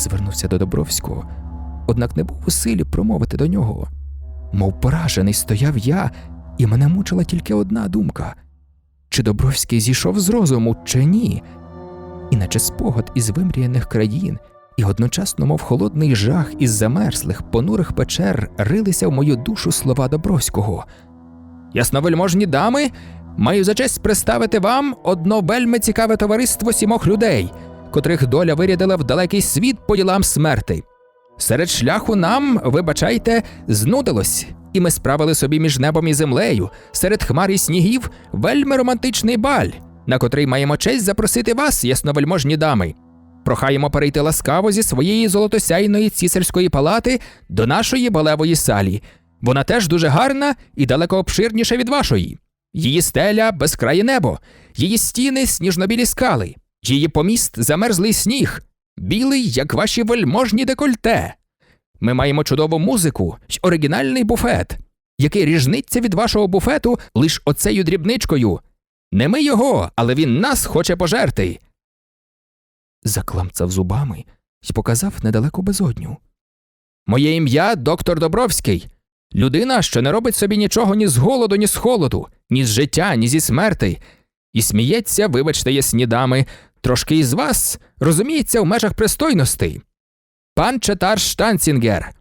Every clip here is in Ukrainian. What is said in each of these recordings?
Звернувся до Добровського, однак не був у силі промовити до нього. Мов поражений стояв я, і мене мучила тільки одна думка чи Добровський зійшов з розуму, чи ні? Іначе спогад із вимріяних країн і одночасно, мов холодний жах із замерзлих, понурих печер рилися в мою душу слова Добровського. Ясновельможні дами, маю за честь представити вам одно вельми цікаве товариство сімох людей, котрих доля вирядила в далекий світ по ділам смерти. Серед шляху нам, вибачайте, знудилось, і ми справили собі між небом і землею, серед хмар і снігів, вельми романтичний баль, на котрий маємо честь запросити вас, ясновельможні дами. Прохаємо перейти ласкаво зі своєї золотосяйної цісарської палати до нашої балевої салі. Вона теж дуже гарна і далеко обширніша від вашої. Її стеля безкрає небо, її стіни сніжнобілі скали, її поміст замерзлий сніг, білий, як ваші вельможні декольте. Ми маємо чудову музику й оригінальний буфет, який ріжниться від вашого буфету лиш оцею дрібничкою. Не ми його, але він нас хоче пожерти. Закламцав зубами й показав недалеко безодню. Моє ім'я доктор Добровський. Людина, що не робить собі нічого ні з голоду, ні з холоду, ні з життя, ні зі смерти. І сміється, вибачте, ясні дами, трошки із вас розуміється в межах пристойностей. Пан Четар Штанцінгер.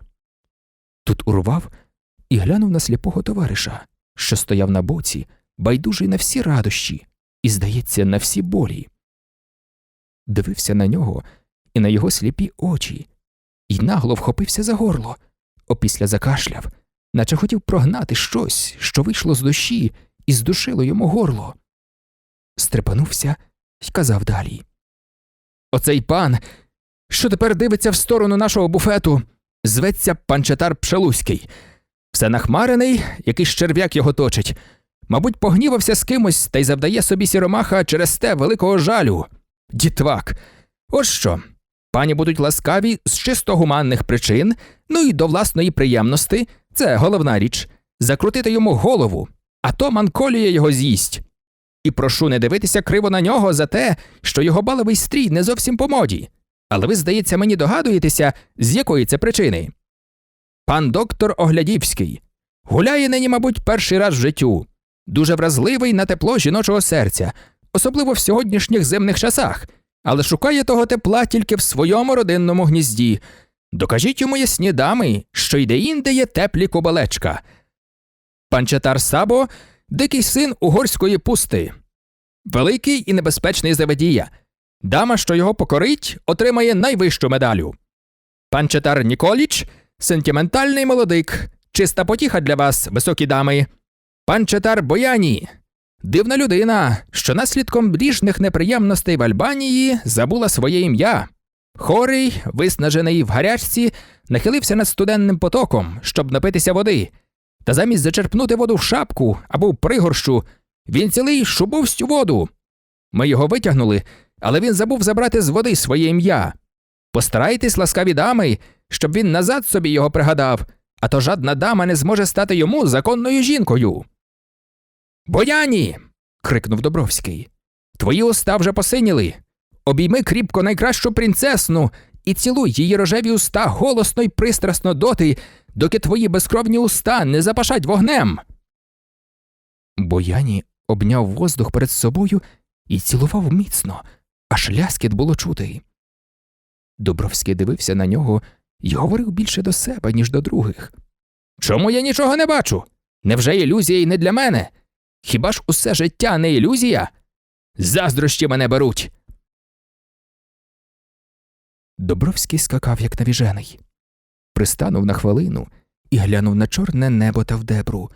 Тут урвав і глянув на сліпого товариша, що стояв на боці, байдужий на всі радощі і, здається, на всі болі. Дивився на нього і на його сліпі очі, і нагло вхопився за горло, опісля закашляв, наче хотів прогнати щось, що вийшло з душі і здушило йому горло. Стрепанувся й казав далі. Оцей пан, що тепер дивиться в сторону нашого буфету, зветься панчатар Пшелуський. Все нахмарений, якийсь черв'як його точить. Мабуть, погнівався з кимось та й завдає собі сіромаха через те великого жалю. Дітвак. Ось що. Пані будуть ласкаві з чисто гуманних причин, ну і до власної приємності, це головна річ, закрутити йому голову, а то манколія його з'їсть. І прошу не дивитися криво на нього за те, що його баловий стрій не зовсім по моді. Але ви, здається, мені догадуєтеся, з якої це причини. Пан доктор Оглядівський гуляє нині, мабуть, перший раз в життю, дуже вразливий на тепло жіночого серця, особливо в сьогоднішніх зимних часах, але шукає того тепла тільки в своєму родинному гнізді. Докажіть йому ясні дами, що йде інде є теплі кобалечка. Панчатар Сабо дикий син угорської пусти, великий і небезпечний заведія. Дама, що його покорить, отримає найвищу медалю. Панчатар Ніколіч сентиментальний молодик, чиста потіха для вас, високі дами. Панчатар Бояні дивна людина, що наслідком ріжних неприємностей в Альбанії забула своє ім'я. Хорий, виснажений в гарячці, нахилився над студенним потоком, щоб напитися води. Та замість зачерпнути воду в шапку або в пригорщу, він цілий шубов всю воду. Ми його витягнули, але він забув забрати з води своє ім'я. Постарайтесь, ласкаві дами, щоб він назад собі його пригадав, а то жадна дама не зможе стати йому законною жінкою. Бояні. крикнув Добровський. Твої уста вже посиніли. Обійми кріпко найкращу принцесну і цілуй її рожеві уста голосно й пристрасно доти, доки твої безкровні уста не запашать вогнем. Бояні обняв воздух перед собою і цілував міцно, аж ляскіт було чути. Добровський дивився на нього і говорив більше до себе, ніж до других. Чому я нічого не бачу? Невже ілюзія й не для мене? Хіба ж усе життя не ілюзія? Заздрощі мене беруть. Добровський скакав, як навіжений. Пристанув на хвилину і глянув на чорне небо та в дебру.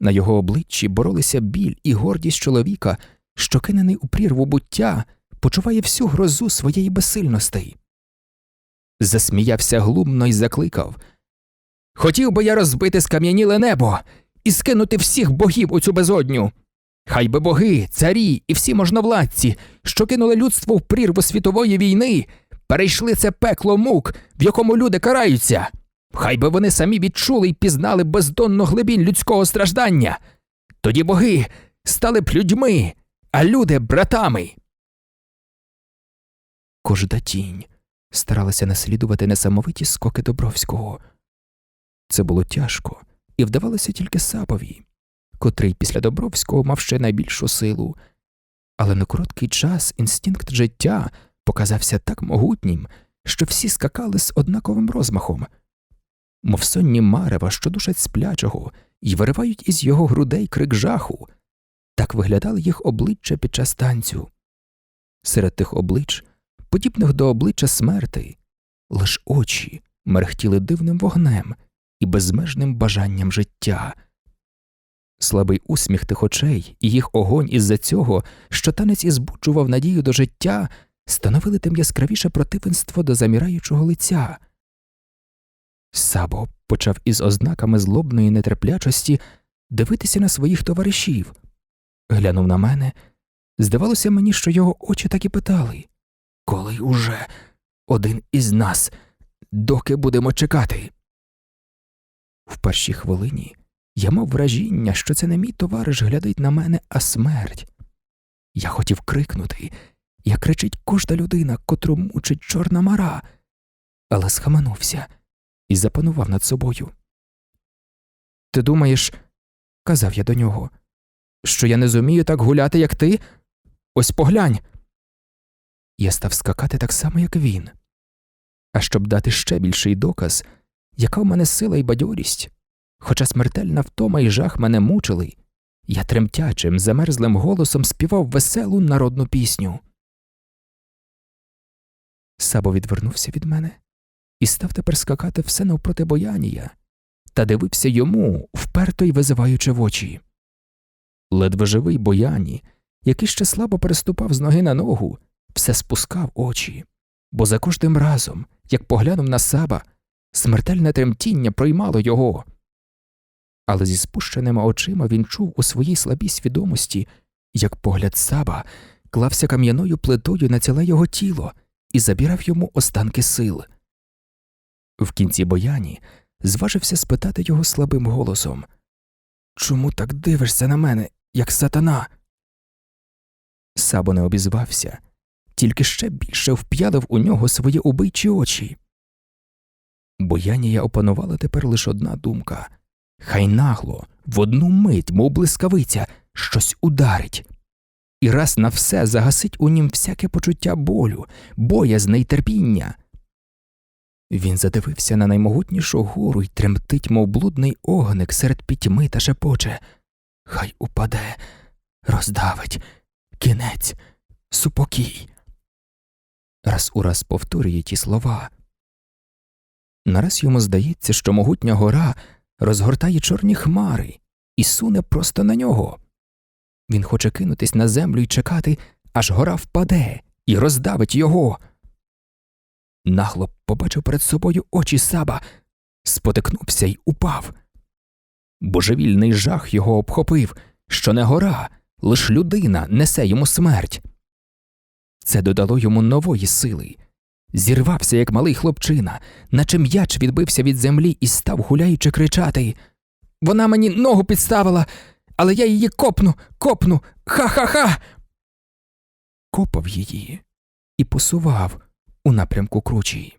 На його обличчі боролися біль і гордість чоловіка, що кинений у прірву буття, почуває всю грозу своєї безсильності. Засміявся глумно і закликав Хотів би я розбити скам'яніле небо і скинути всіх богів у цю безодню. Хай би боги, царі і всі можновладці, що кинули людство в прірву світової війни, перейшли це пекло мук, в якому люди караються. Хай би вони самі відчули й пізнали бездонну глибінь людського страждання. Тоді боги стали б людьми, а люди братами. Кожда тінь, старалася наслідувати несамовиті скоки Добровського. Це було тяжко, і вдавалося тільки Сапові, котрий після Добровського мав ще найбільшу силу. Але на короткий час інстинкт життя показався так могутнім, що всі скакали з однаковим розмахом, мов сонні марева, що душать сплячого, і виривають із його грудей крик жаху. Так виглядали їх обличчя під час танцю. Серед тих облич, подібних до обличчя смерти, лиш очі мерехтіли дивним вогнем і безмежним бажанням життя. Слабий усміх тих очей і їх огонь із-за цього, що танець і збуджував надію до життя, становили тим яскравіше противенство до заміраючого лиця. Сабо почав із ознаками злобної нетерплячості дивитися на своїх товаришів. Глянув на мене. Здавалося мені, що його очі так і питали Коли уже один із нас, доки будемо чекати? В першій хвилині я мав вражіння, що це не мій товариш глядить на мене, а смерть. Я хотів крикнути, як кричить кожна людина, котру мучить чорна мара, але схаменувся і запанував над собою. Ти думаєш, казав я до нього, що я не зумію так гуляти, як ти? Ось поглянь. Я став скакати так само, як він. А щоб дати ще більший доказ, яка в мене сила і бадьорість, хоча смертельна втома і жах мене мучили, я тремтячим, замерзлим голосом співав веселу народну пісню. Сабо відвернувся від мене і став тепер скакати все навпроти боянія, та дивився йому, вперто й визиваючи в очі. Ледве живий бояні, який ще слабо переступав з ноги на ногу, все спускав очі, бо за кожним разом, як поглянув на саба, смертельне тремтіння проймало його. Але зі спущеними очима він чув у своїй слабій свідомості, як погляд саба клався кам'яною плитою на ціле його тіло і забірав йому останки сил. В кінці бояні зважився спитати його слабим голосом Чому так дивишся на мене, як сатана? Сабо не обізвався, тільки ще більше вп'ялив у нього свої убийчі очі. Боянія опанувала тепер лише одна думка хай нагло, в одну мить, мов блискавиця, щось ударить, і раз на все загасить у нім всяке почуття болю, боязне й терпіння. Він задивився на наймогутнішу гору й тремтить, мов блудний огник серед пітьми та шепоче. Хай упаде, роздавить, кінець, супокій. Раз у раз повторює ті слова. Нараз йому здається, що могутня гора розгортає чорні хмари і суне просто на нього. Він хоче кинутись на землю і чекати, аж гора впаде і роздавить його. Нагло побачив перед собою очі саба, спотикнувся й упав. Божевільний жах його обхопив, що не гора, лиш людина несе йому смерть. Це додало йому нової сили. Зірвався, як малий хлопчина, наче м'яч відбився від землі і став гуляючи кричати Вона мені ногу підставила, але я її копну, копну, ха-ха-ха. Копав її і посував у напрямку кручі.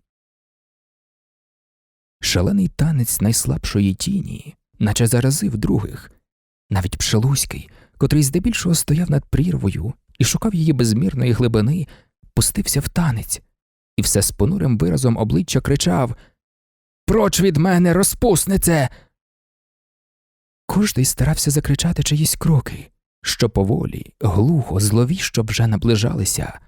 Шалений танець найслабшої тіні, наче заразив других, навіть Пшелуський, котрий здебільшого стояв над прірвою і шукав її безмірної глибини, пустився в танець, і все з понурим виразом обличчя кричав Проч від мене, розпуснице. Кожний старався закричати чиїсь кроки, що поволі, глухо, зловіщо вже наближалися.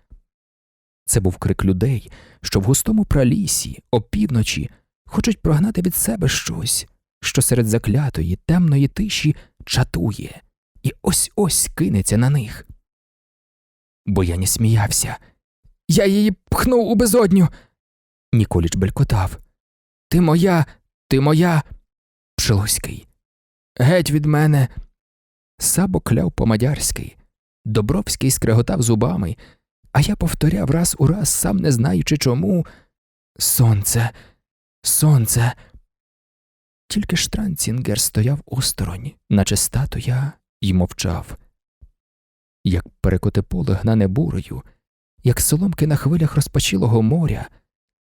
Це був крик людей, що в густому пралісі, опівночі, хочуть прогнати від себе щось, що серед заклятої, темної тиші чатує, і ось ось кинеться на них. Бо я не сміявся. Я її пхнув у безодню. Ніколіч белькотав. Ти моя, ти моя. Пшелуський. Геть від мене. Сабо кляв по мадярськи. Добровський скреготав зубами, а я повторяв раз у раз, сам не знаючи чому. Сонце, сонце. Тільки Штранцінгер стояв осторонь, наче статуя, й мовчав. Як перекоти поле гнане бурою, як соломки на хвилях розпачілого моря,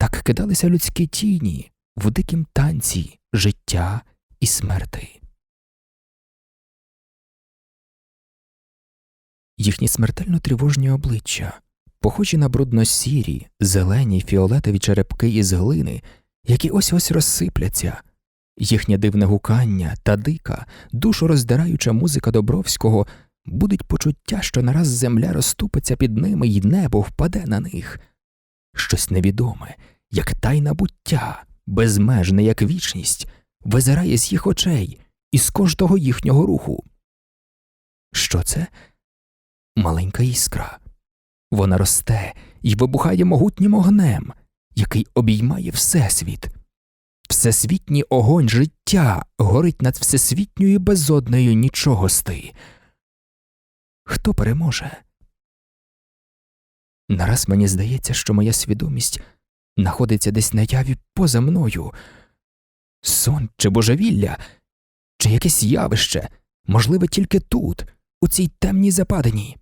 Так кидалися людські тіні в дикім танці життя і смерти. Їхні смертельно тривожні обличчя, похожі на брудно-сірі, зелені фіолетові черепки із глини, які ось ось розсипляться, їхнє дивне гукання та дика, душу роздираюча музика Добровського будуть почуття, що нараз земля розступиться під ними і небо впаде на них. Щось невідоме, як тайна буття, безмежне, як вічність, визирає з їх очей і з кожного їхнього руху. Що це? Маленька іскра. Вона росте і вибухає могутнім огнем, який обіймає Всесвіт. Всесвітній огонь життя горить над всесвітньою безоднею нічогости. Хто переможе? Нараз мені здається, що моя свідомість знаходиться десь на яві поза мною. Сон чи божевілля, чи якесь явище, можливе тільки тут, у цій темній западині.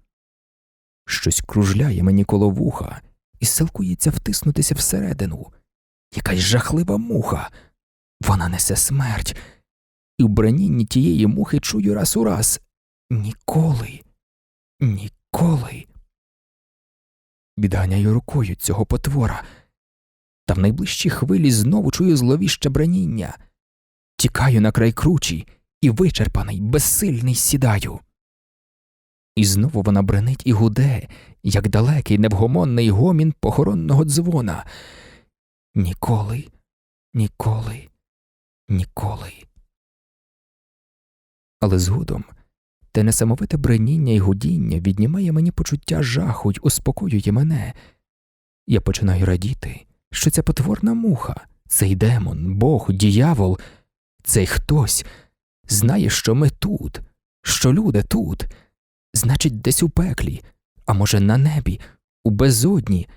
Щось кружляє мені коло вуха і силкується втиснутися всередину. Якась жахлива муха. Вона несе смерть, і в бранінні тієї мухи чую раз у раз ніколи, ніколи. Відганяю рукою цього потвора, та в найближчій хвилі знову чую зловіще браніння. Тікаю на край кручі і вичерпаний, безсильний сідаю. І знову вона бренить і гуде, як далекий невгомонний гомін похоронного дзвона. Ніколи, ніколи, ніколи. Але згодом те несамовите бреніння і гудіння віднімає мені почуття жаху й успокоює мене. Я починаю радіти, що ця потворна муха, цей демон, Бог, діявол, цей хтось знає, що ми тут, що люди тут, значить, десь у пеклі, а може, на небі, у безодні,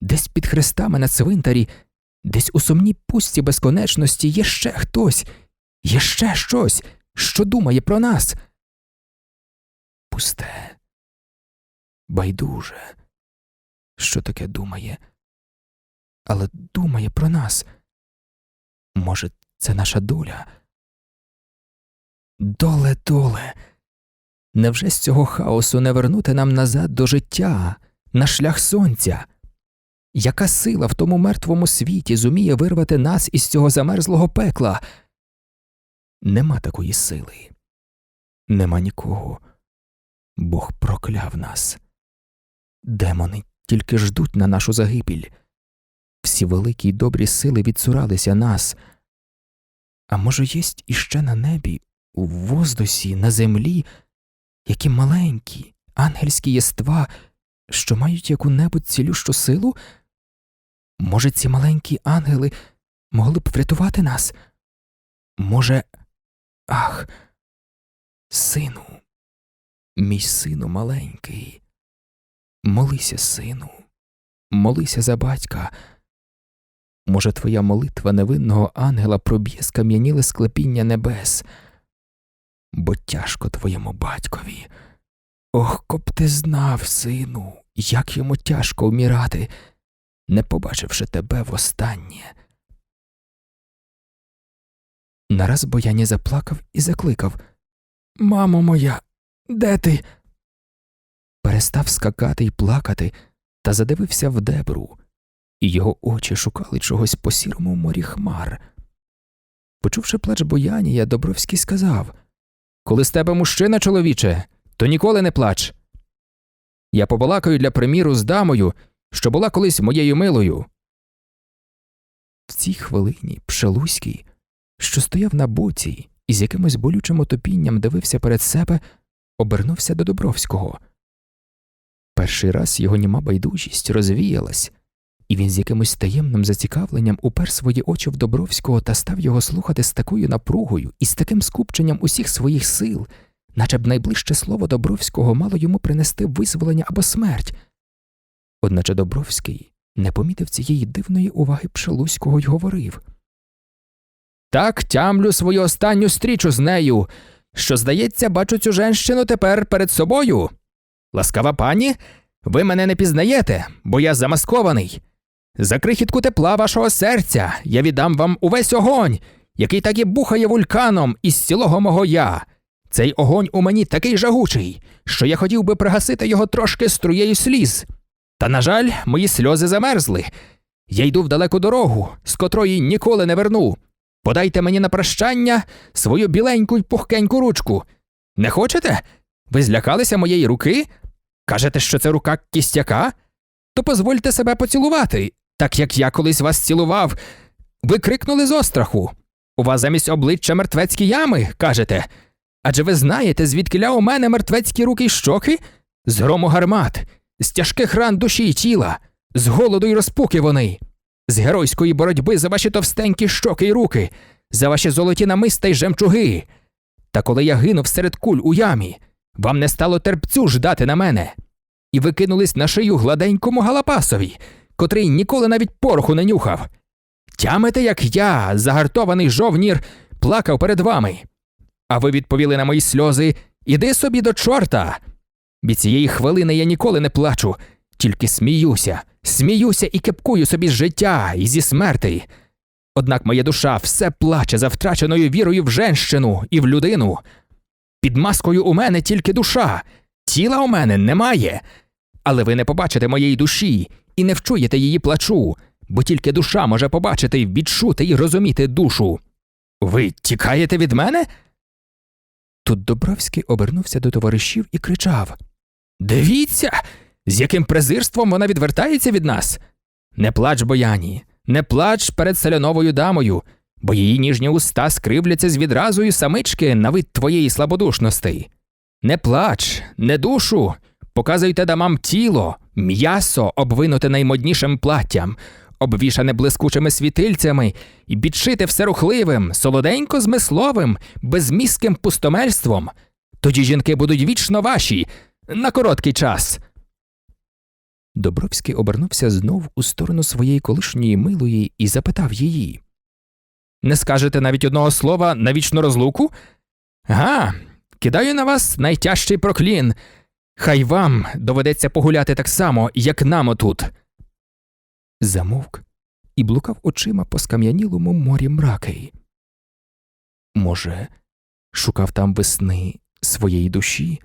десь під хрестами на цвинтарі, десь у сумній пустці безконечності є ще хтось, є ще щось, що думає про нас. Пусте, байдуже, що таке думає, але думає про нас. Може, це наша доля? Доле, доле. Невже з цього хаосу не вернути нам назад до життя, на шлях сонця? Яка сила в тому мертвому світі зуміє вирвати нас із цього замерзлого пекла? Нема такої сили, нема нікого. Бог прокляв нас. Демони тільки ждуть на нашу загибіль. Всі великі й добрі сили відцуралися нас. А може, єсть іще на небі, у воздусі, на землі, які маленькі, ангельські єства, що мають яку небудь цілющу силу? Може, ці маленькі ангели могли б врятувати нас? Може, ах, сину, мій сину маленький, молися, сину, молися за батька. Може, твоя молитва невинного ангела проб'є скам'яніле склепіння небес, бо тяжко твоєму батькові. Ох, коп ти знав, сину, як йому тяжко вмирати, не побачивши тебе востаннє. Нараз бояні заплакав і закликав Мамо моя, де ти? Перестав скакати й плакати та задивився в дебру, і його очі шукали чогось по сірому морі хмар. Почувши плач боянія, Добровський сказав Коли з тебе мужчина, чоловіче, то ніколи не плач. Я побалакаю для приміру з дамою, що була колись моєю милою. В цій хвилині Пшелуський, що стояв на боці і з якимось болючим отопінням дивився перед себе, обернувся до Добровського. Перший раз його німа байдужість розвіялась, і він з якимось таємним зацікавленням упер свої очі в Добровського та став його слухати з такою напругою і з таким скупченням усіх своїх сил, наче б найближче слово Добровського мало йому принести визволення або смерть. Одначе Добровський не помітив цієї дивної уваги Пшелуського й говорив Так тямлю свою останню стрічу з нею, що, здається, бачу цю женщину тепер перед собою. Ласкава пані, ви мене не пізнаєте, бо я замаскований. За крихітку тепла вашого серця я віддам вам увесь огонь, який так і бухає вулканом із цілого мого я. Цей огонь у мені такий жагучий, що я хотів би пригасити його трошки струєю сліз. Та, на жаль, мої сльози замерзли. Я йду в далеку дорогу, з котрої ніколи не верну. Подайте мені на прощання свою біленьку й пухкеньку ручку. Не хочете? Ви злякалися моєї руки? Кажете, що це рука кістяка? То позвольте себе поцілувати, так як я колись вас цілував. Ви крикнули з остраху. У вас замість обличчя мертвецькі ями, кажете. Адже ви знаєте, звідкиля у мене мертвецькі руки й щоки? З грому гармат, з тяжких ран душі й тіла, з голоду й розпуки вони, з геройської боротьби за ваші товстенькі щоки й руки, за ваші золоті намиста й жемчуги. Та коли я гинув серед куль у ямі, вам не стало терпцю ждати на мене, і ви кинулись на шию гладенькому галапасові, котрий ніколи навіть пороху не нюхав. Тямите, як я, загартований жовнір, плакав перед вами. А ви відповіли на мої сльози Іди собі до чорта. Від цієї хвилини я ніколи не плачу, тільки сміюся, сміюся і кепкую собі з життя і зі смерти. Однак моя душа все плаче за втраченою вірою в женщину і в людину. Під маскою у мене тільки душа, тіла у мене немає. Але ви не побачите моєї душі і не вчуєте її плачу, бо тільки душа може побачити, відчути і розуміти душу. Ви тікаєте від мене? Тут Добровський обернувся до товаришів і кричав Дивіться, з яким презирством вона відвертається від нас. Не плач, бояні, не плач перед селяновою дамою, бо її ніжні уста скривляться з відразою самички на вид твоєї слабодушності. Не плач, не душу, показуйте дамам тіло, м'ясо, обвинуте наймоднішим платтям, обвішане блискучими світильцями і підшите все рухливим, солоденько змисловим, безмістким пустомельством. Тоді жінки будуть вічно ваші на короткий час. Добровський обернувся знов у сторону своєї колишньої милої і запитав її Не скажете навіть одного слова на вічну розлуку? Га, кидаю на вас найтяжчий проклін. Хай вам доведеться погуляти так само, як нам отут. Замовк і блукав очима по скам'янілому морі мраки. Може, шукав там весни своєї душі?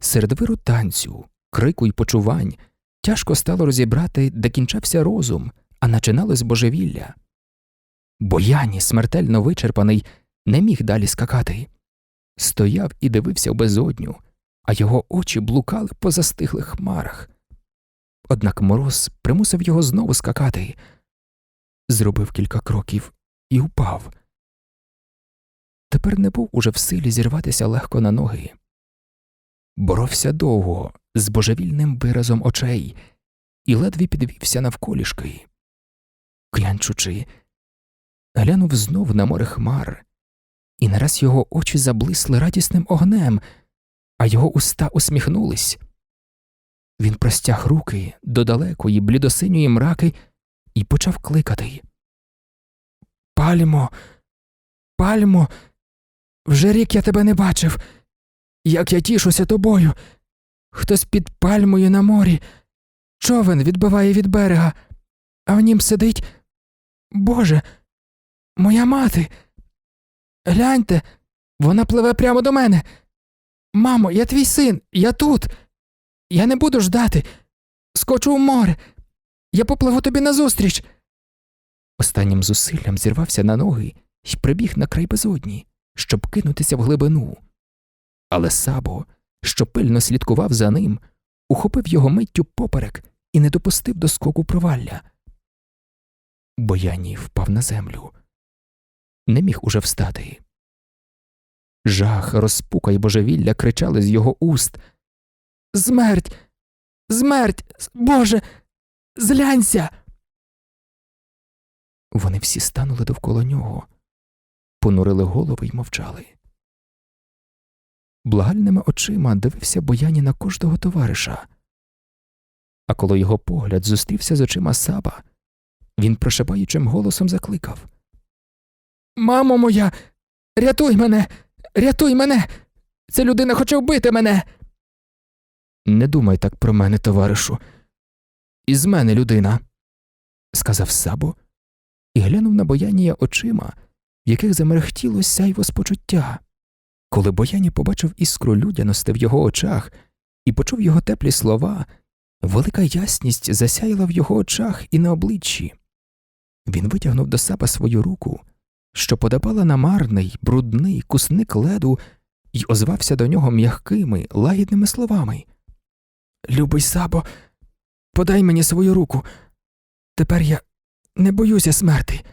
Серед виру танцю, крику й почувань тяжко стало розібрати, де кінчався розум, а начиналось божевілля. Бояні, смертельно вичерпаний, не міг далі скакати. Стояв і дивився в безодню, а його очі блукали по застиглих хмарах. Однак мороз примусив його знову скакати. Зробив кілька кроків і упав. Тепер не був уже в силі зірватися легко на ноги. Боровся довго, з божевільним виразом очей, і ледве підвівся навколішки. Клянчучи, глянув знов на море хмар, і нараз його очі заблисли радісним огнем, а його уста усміхнулись. Він простяг руки до далекої, блідосиньої мраки і почав кликати. Пальмо, пальмо, вже рік я тебе не бачив. Як я тішуся тобою. Хтось під пальмою на морі. Човен відбиває від берега, а в нім сидить. Боже, моя мати. Гляньте, вона пливе прямо до мене. Мамо, я твій син, я тут. Я не буду ждати. Скочу в море. Я попливу тобі назустріч. Останнім зусиллям зірвався на ноги і прибіг на край безодні, щоб кинутися в глибину. Але Сабо, що пильно слідкував за ним, ухопив його миттю поперек і не допустив до скоку провалля. Бояній впав на землю, не міг уже встати. Жах, розпука й божевілля кричали з його уст. Смерть, смерть, Боже, злянься. Вони всі станули довкола нього, понурили голови й мовчали. Благальними очима дивився бояні на кожного товариша. А коли його погляд зустрівся з очима саба, він прошибаючим голосом закликав Мамо моя, рятуй мене, рятуй мене. Ця людина хоче вбити мене. Не думай так про мене, товаришу. із мене людина, сказав Сабо і глянув на Боянія очима, в яких замерехтіло сяйво спочуття. Коли Бояні побачив іскру людяності в його очах і почув його теплі слова, велика ясність засяяла в його очах і на обличчі. Він витягнув до сапа свою руку, що подавала на марний, брудний кусник леду, і озвався до нього м'якими, лагідними словами. Любий сабо, подай мені свою руку. Тепер я не боюся смерти.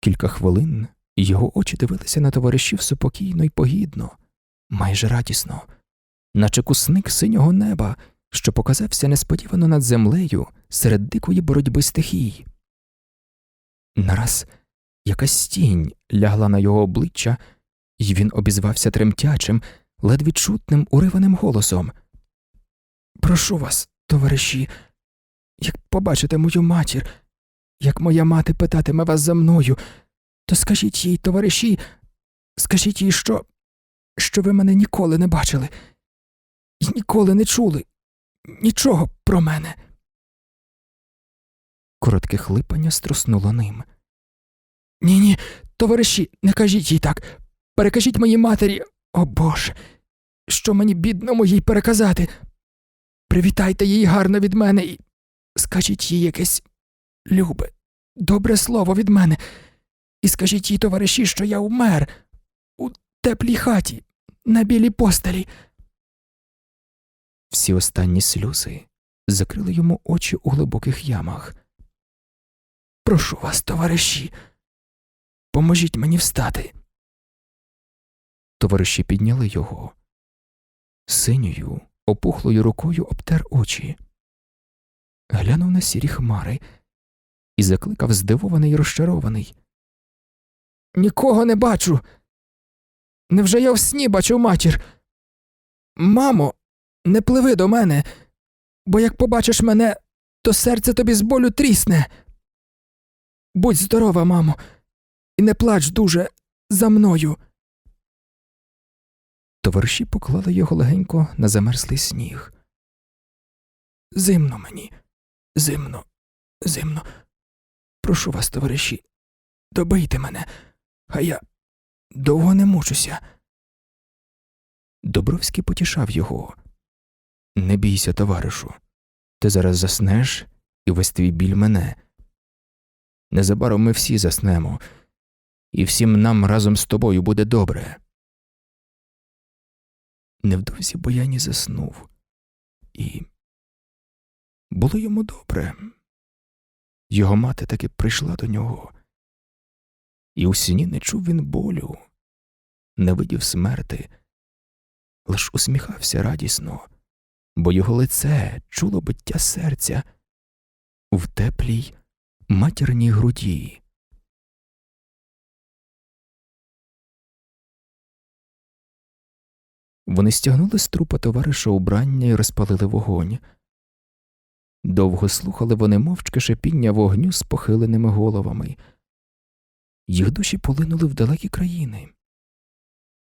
Кілька хвилин його очі дивилися на товаришів супокійно й погідно, майже радісно, наче кусник синього неба, що показався несподівано над землею серед дикої боротьби стихій. Нараз якась тінь лягла на його обличчя, і він обізвався тремтячим, ледве чутним уриваним голосом. Прошу вас, товариші, як побачите мою матір, як моя мати питатиме вас за мною, то скажіть їй, товариші, скажіть їй, що, що ви мене ніколи не бачили і ніколи не чули нічого про мене. Коротке хлипання струснуло ним. Ні, ні, товариші, не кажіть їй так. Перекажіть моїй матері, о Боже, що мені бідному їй переказати. Привітайте її гарно від мене і скажіть їй якесь любе, добре слово від мене, і скажіть їй, товариші, що я умер у теплій хаті, на білій постелі. Всі останні сльози закрили йому очі у глибоких ямах. Прошу вас, товариші, поможіть мені встати. Товариші підняли його. Синьою, опухлою рукою обтер очі, глянув на сірі хмари і закликав здивований й розчарований. Нікого не бачу. Невже я в сні бачу матір? Мамо, не пливи до мене, бо як побачиш мене, то серце тобі з болю трісне. Будь здорова, мамо, не плач дуже за мною. Товариші поклали його легенько на замерзлий сніг. Зимно мені, зимно, зимно. Прошу вас, товариші, добийте мене, а я довго не мучуся. Добровський потішав його. Не бійся, товаришу, ти зараз заснеш і весь твій біль мене. Незабаром ми всі заснемо, і всім нам разом з тобою буде добре. Невдовзі бояні заснув, і було йому добре. Його мати таки прийшла до нього, і у сіні не чув він болю, не видів смерти, лиш усміхався радісно, бо його лице чуло биття серця в теплій матірній груді. Вони стягнули з трупа товариша убрання і розпалили вогонь. Довго слухали вони мовчки шипіння вогню з похиленими головами. Їх душі полинули в далекі країни.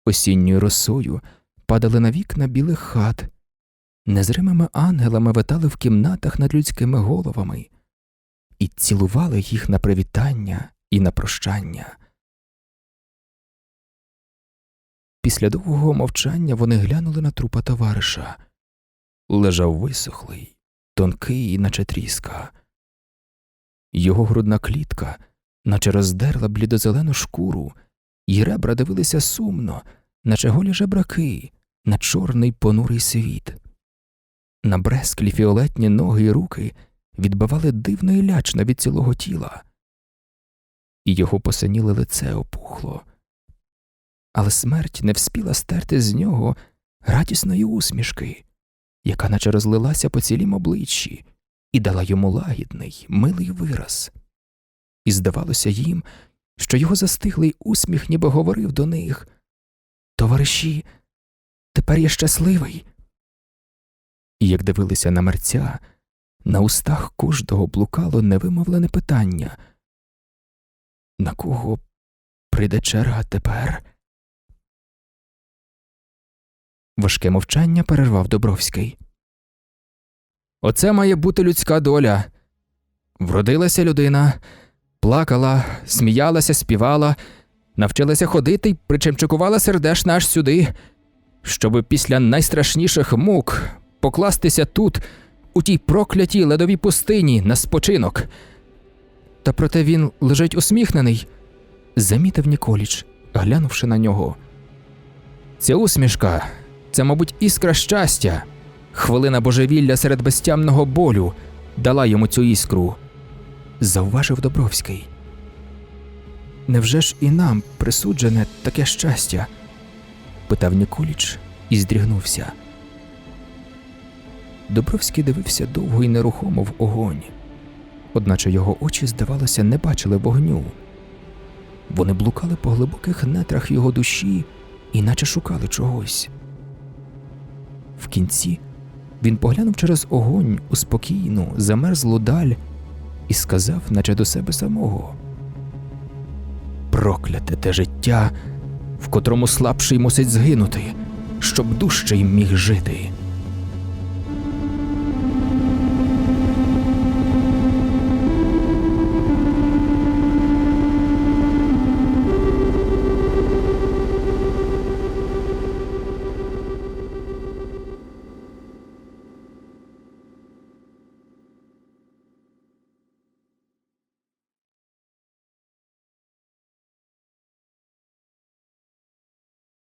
Осінньою росою падали на вікна білих хат, незримими ангелами витали в кімнатах над людськими головами і цілували їх на привітання і на прощання. Після довгого мовчання вони глянули на трупа товариша. Лежав висохлий, тонкий, наче тріска. Його грудна клітка, наче роздерла блідозелену шкуру, і ребра дивилися сумно, наче голі жебраки, на чорний понурий світ. На бресклі фіолетні ноги й руки відбивали дивно і лячно від цілого тіла, і його посиніле лице опухло але смерть не вспіла стерти з нього радісної усмішки, яка наче розлилася по цілім обличчі і дала йому лагідний, милий вираз. І здавалося їм, що його застиглий усміх ніби говорив до них Товариші, тепер я щасливий. І як дивилися на мерця, на устах кожного блукало невимовлене питання на кого прийде черга тепер? Важке мовчання перервав Добровський. Оце має бути людська доля. Вродилася людина, плакала, сміялася, співала, навчилася ходити й причемчикувала сердешна аж сюди, щоби після найстрашніших мук покластися тут, у тій проклятій ледовій пустині, на спочинок. Та проте він лежить усміхнений, замітив Ніколіч, глянувши на нього. Ця усмішка це, мабуть, іскра щастя, хвилина божевілля серед безтямного болю дала йому цю іскру. Завважив Добровський. Невже ж і нам присуджене таке щастя? питав Ніколіч і здрігнувся. Добровський дивився довго і нерухомо в огонь, одначе його очі, здавалося, не бачили вогню. Вони блукали по глибоких нетрах його душі і наче шукали чогось. В кінці він поглянув через огонь у спокійну, замерзлу даль і сказав, наче до себе самого: Прокляте те життя, в котрому слабший мусить згинути, щоб дужчий міг жити.